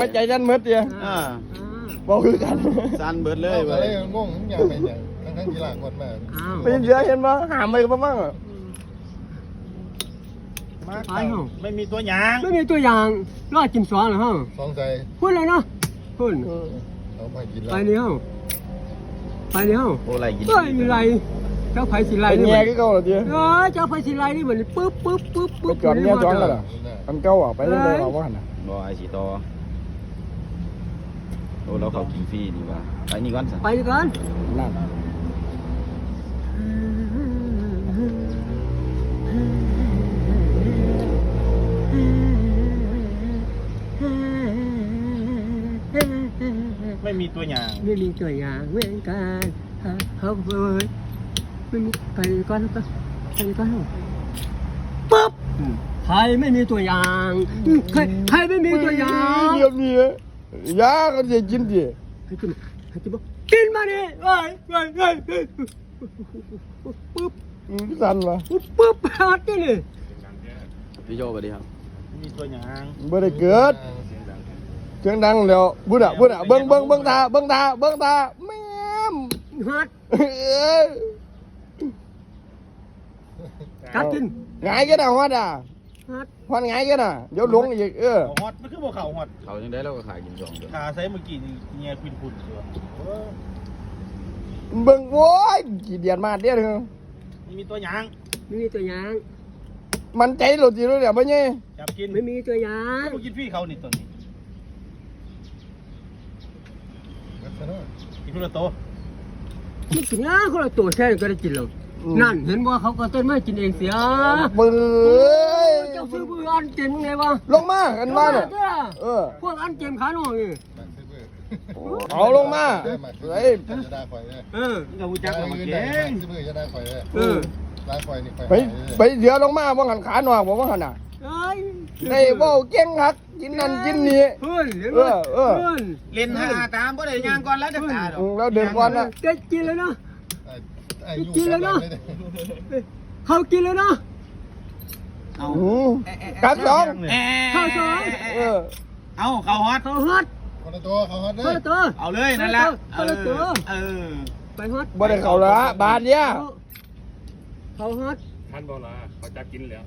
ไปใจยันเมดเดียอ่าบอกคือกันซันเบิดเลเลยยเว้เลยยงงอย่างไรอย่างทั้งทั้งที่หลังคนมาอ้าวไปเสือเห็นปะหามไปบ้างอะมาไปเหรอไม่มีตัวหยางไม่มีตัวอย่างรอดกินสองเหรอฮะสองใจพูดเลยเนาะพูดเอาไปกินไปนี่เฮาไปนี่เฮาโอ้ไรกินเอ้ยมีไรเจ้าไผสิไรเป็นนี่แง่มันก็เก่าเหรอเดียเออเจ้าไผสิไรนี่มันปึ๊บปึ๊บปึ๊บไปปึ๊บจอดเนี่ยจอดแล้วล่ะอันเก่าอะไปเรื่อยๆว่าหันอะบ่ไอสีตอโอ้เราเขากินฟรีดีกว่าไปนี่ก่อนสิไปดีกันนั่นไม่มีตัวหยางไม่มีตัวอย่างเหมือนกันฮะเฮ้ยไม่มีไปดีกันไปไปดีกันปึ๊บใครไม่มีตัวอย่างใครใครไม่มีตัวอย่างเงียบนี่เลย ยาก็จะกินดิให้กินให้กินบ่กินมาดิเอ้ยเอ้ยเอ้ยเอ้ยปึ๊บสั่นวะปึ๊บปึ๊บฮัดนี่นี่พี่โจสวัสดีครับมีตัวหยางบ่ได้เกิดเสียงดังแล้วบุญอะบุญอะเบิ้งเบิ้งเบิ้งตาเบิ้งตาเบิ้งตาแม่มฮัดเอ้ยกัดกินไงกันอะฮอดอะ ฮัดฮอดไงกันอะ เดี๋ยวหลงอีกเออ เขาฮอตมันคือบ่เขาฮอตเขายังได้เราก็ขายกินสองเดือนขาใส่เมื่อกี้นี่เงียควินคุณตัวเบิ้งโว้ยกี่เดียนมาเดียวนึงนี่มีตัวหยางไม่มีตัวอย่าง มันใจหลุดจีรู้เดี๋ยวไปเนี่ยจับกินไม่มีตัวอย่าง กูกินพี่เขานี่ตัวนี้กินทุละโตนี่กินนะคนละตัวแค่ก็ได้กินแล้วนั่นเห็นว่าเขาก็เต้นไม่กินเองเสีย เบิ้งเอ้ยเจ้าซื้อมืออันเจมไงวะลงมากันมาเนี่ยเออพวกอันเจมขาหน่อยเอาลงมาเฮ้ยจะได้ไฟเลยเออมึงกับกูจักมาเก่งซื้อมือจะได้ไฟเลยเออได้ไฟนี่ไปไปเสือลงมาว่าหันขาหน่อยบอกว่าหันอะเอ้ยได้เว่าเก่งฮักกินนั่นกินนี่เพื่อนเห็นเอไหมอเออเพื่อนเล่นหาตามบ่ได้ยางก่อนแล้วจะขาดอืมแล้วเดินก่อนนะเด็กกินเลยนะกินแล้วเนาะเขากินเลยนะ เอาอืมกัดสองเข้าสองเออเอาเขาฮอตเขาฮัดคนละตัวเขาฮอตเลคนยละตัวเอาเลยนั่นแหละคนละตัวเออไปฮัดบ่ได้เข้าละบาทเนี่ยเขาฮัดท่านบอกละเขาจะกินแล้ว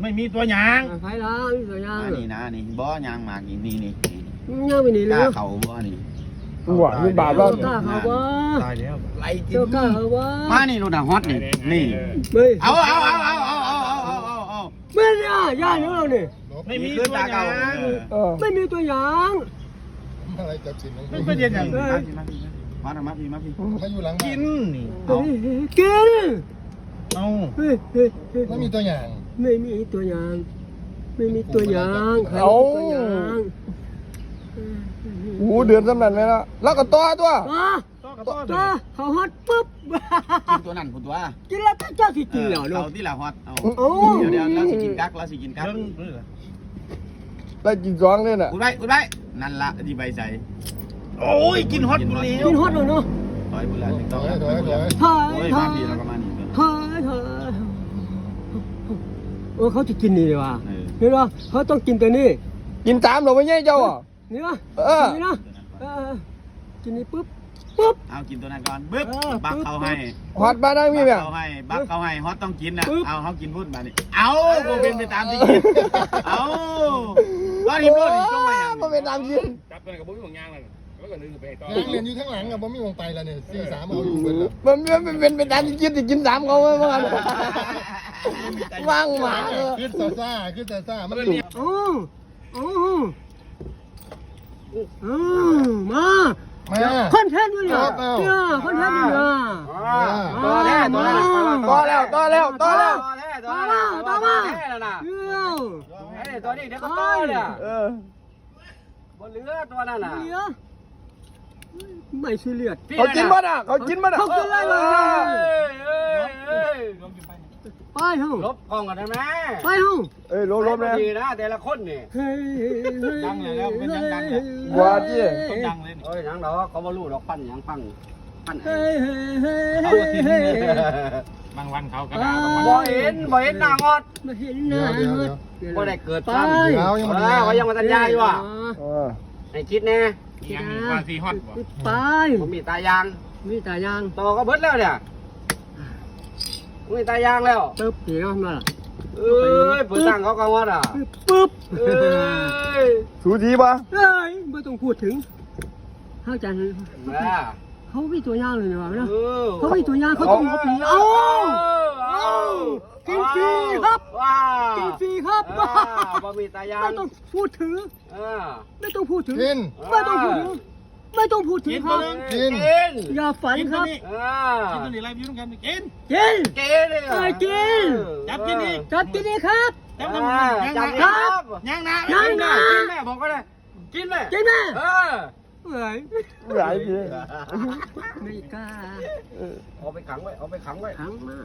ไม่มีตัวหยางไปละมีตัวอย่างอันนี้นะนี่บ่ยางหมากนี่นี่นี่ยังไม่หนีกเลล้ายเขาบ่นี่หัวมีบาทเจ้าบ้างกล้าเขาว่าตายแล้วไล่กินเจ้ากล้าเขาว่ามานี่รถฮอตนี่นี่เฮ้ยเอาเอาเอาเอาเอาเอา ไม่เนี่ยย่าของเราเนี่ยไม่มีคืตัอวตาหเก่ายางเออไม่มีตัวอย่างอะไรจับสินไม่เป็นเย็นอย่างมาพี่มาพี่มามาพี่มาพี่มาอยู่หลังกินนี่เฮ้ยกินเอาเฮ้ยเฮ้ยเฮ้ยไม่มีตัวอย่าง ไม่มีตัวอย่าง ไม่มีตัวอย่างใครมีตัวอย่างหูเดือนสำนันไหมล่ะแล้วก็ตัวตัว อะต่อกับต่อเขาฮอตปุ๊บ กินตัวนั้นคุณตัวกินแล้วก็เจ้าสิกินแล้วเอาเนาที่ละฮอตเอาโอ้ เดี๋ยวเดี๋ยวเราสิกินกักเราสิกินกักเรื่องเรื่องได้กินสองเลยน่ะ อุดไว้อุดไว้นั่นละที่ใบใส่โอ้ยกินฮอตกูแล้วกินฮอตเลยเนาะถอยบุรีถอยถอยถอยถอยโอ้ยถอมายดีแล้วก็มานี่ถอยถอยโอ้เขาจะกินนี่เลยว่ะเออเห็นป่ะเขาต้องกินตัวนี้ กินตามเราไม่ใช่เจ้าอะนี่นะเออนี่นะเออกินนี่ปุ๊บ ปุ๊บ เอากินตัวนั้นก่อนบึ๊บเออบักเขาให้ฮอดบ้านได้มีบักไหมเขาให้บักเขาให้ฮอตต้องกินนะปึ๊บ เอาเขากินพุ่นมานี่เอาโมเป็นไปตามที่กินเอาก็ทีมรถอีกต้องมาอย่างมันเป็นตามกินจับตัวไหนกับบุ้งของยางเลยแล้วก็นึงไปต่อยังเรียนอยู่ข้างหลังอะบ่มีวงไตแล้วเนี่ยสี่สามเอาอยู่เบิดแล้วมันมันเป็นไปตามที่กินที่กินสามเขาไว้บ้างว่างหมาเออขึ้นซาซ่าขึ้นซาซ่ามันโอ้โอ้โอ้มา มาคอนเทนต์อยู่เนี่ยเนี่ยคอนเทนต์อยู่เนี่ยตัวแรกตัวแรกต่อแล้วต่อแล้วต่อแล้วต่อมาต่อมาเดี๋ยวตัวนี้เดี๋ยวก็ต่อเนี่ยเออบนเรือตัวนั้นน่ะเดี๋ยวไม่ซีเรียสเขากินบ้านอะเขากินบ้านอะเขากินอะไรเลยเอ้ยเอ้ย ไปเฮ้าลบกล้องกันได้ไหมไปเฮ้าเอ้ยลบลบนะดีนะแต่ละคนนี่เฮ้ยดังเลยแล้วเป็นยังดังเลยว่าที่ต้องดังเลยนี่เอ้ยหยังดอกเขาบ่รู้ดอกปั้นหยังปั้นพันเฮ้ยเฮ้ยเฮ้ยเอาเฮ้มายทิ้งเฮ้ยเลยบางวันเขากระดาษบางวันบ่เห็นบ่เห็นหน้างอดมาเห็นหน้าเฮ้ยบ่ได้เกิดไปซ้ำเดี๋ยวยังเอไม่อเขายังมาสัญญาอยู่อะเออให้คิดแน่ยังมีความสีฮอตบ่ไปผมมีตายางมีตายางโตก็เบิดแล้วเนี่ย มีตายางแล้วปึ๊บเดี๋ยวมาล่ะเอ้ยผู้ตั้งเขาก็งอดอะปึ๊บเอ้ยสูจีปะเฮ้ยไม่ต้องพูดถึงเข้าใจแม่เขามีตัวยางเลยนะวะเอนะอเขามีตัวยางเขาต้องเอาปีเอาเอากินฟรีครับว้ากินฟรีครับอ่าบะหมี่ตายางไม่ต้องพูดถึงเออไม่ต้องพูดถึงกินไม่ต้องพูดถึง ไม่ต้องพูดถึงครับกินกิน อย่าฝันกินคตัวรับนี้อ่ากินตัวนี้ไรพี่ต้องการกิน กินกินเลยเออกิน จับกินอีกจับกินดีครับ จับอ่าทำยังจับนะครับยังนะยังนะ กินแม่บอกก็ได้กินแม่กินแม่เออเฮ้ยหลายทีไม่กล้าเอาไปขังไว้เอาไปขังไว้ขังมา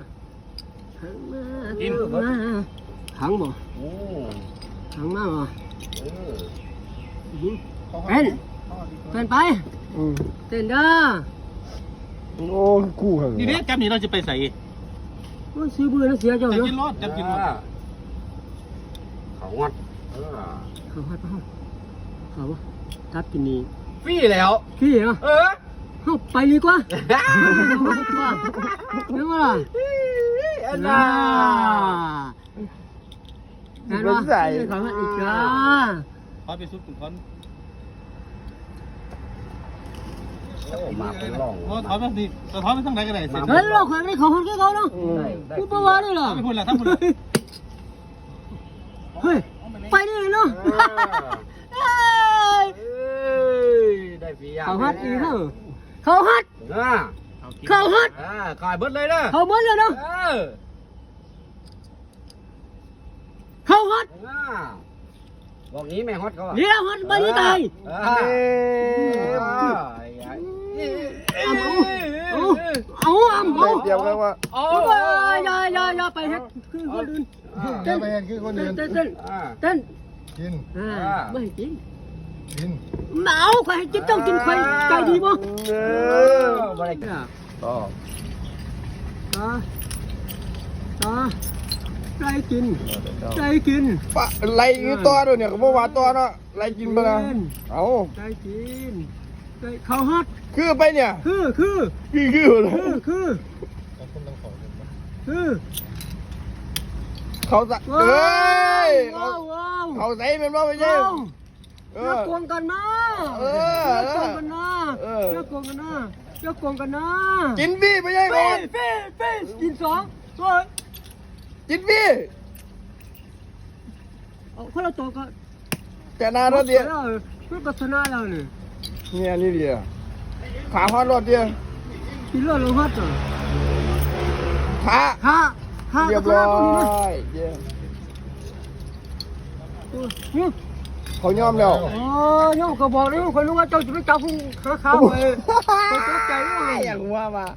ขังมากินมาขังบ่โอ้ขังมาบ่เออเป็น เป็นไปอืมเต้นเด้อโอ้กู้เหรอนี่เนี่ยจับนี่เราจะไปใส่โอ้ยซื้อบื้อแล้วเสียเจ้าจับเนาะกินรอดจับกินรอดเขางอดเออเขาให้ไปห้องเขาบ่จับกินนี่ฟรีแล้วพี่เนาะเออเฮาไปดีกว่าเห็นบ่ล่ะอันน่าน่าเห็นบ่เขาให้อีกจ้าขอไปซุปตุ่นคอน โอ้ มาเป็นร่องโอ้ถอนมาสิถอนไปทางไหนก็ได้สิเฮ้ยเราเคยได้เขาคนเขาเนาะอืมกูบ่ว่าได้หรอไปพูดละทั้งหมดเฮ้ยไปได้เลยเนาะเอ้ยได้ฟรีอะเขาฮัดอีกเฮาเขาฮัดอ่าเขาฮัดอ่าขายเบิดเลยเด้อเขาหมดเลยเนาะเออเขาฮัดอ่าบอกงี้แม่ฮอตเขาอะเดี๋ยวฮัดบ่ได้ตาย อ่าอ่าไอ้ไอ้ เอาเอา เดียมกันว่าโอ้ยอย่าอย่าอย่าไปเฮ็ดคือคนอื่นเต้นไปเห็นคือคนอื่นเต้นเต้นเต้นกินไม่ให้กินกินเอาใครให้กินต้องกินใครใจดีบ่เอเอออบ่ได้อ่าต่อต่อต่อใจกินใจกินปะไล่อีกต่อด้วยเนี่ยก็บ่ว่าต่อเนาะไล่กินไปนะเอาใจกินใจเขาฮัดคือไปเนี่ย คือคือคือคือคือ คนนะคือเขาจะเอ้ยว้าวว้าวเขาใส่เป็นว่าไม่ใช่ว้าวเออย่าอโกงกันนะเอออย่าโกงกันนะเอออย่าโกงกันนะอย่าโกงกันนะกินพี่ไม่ใช่เฟ้ก่อนเฟ้เฟ้กินสองเฮ้ยกินพี่เอาคนละตัวก็แกนาเราเดียวแล้วเพื่อพัฒนาแล้วนี่เนี่ยนี่เดียวขาฮอดรถเดียวกินเลือดลงฮัดอ่ะขาฮ่าฮ่าเรียบพัฒร้นาอตรงนี้นะยเยี่ยมเออเนี่ยเขายอมแล้วอ๋อย่อมก็บอกเลยคนรู้ว่าเจ้าจะไปจับผู้ขาขาวไปไปตกใจเลยอย่างว่ามาข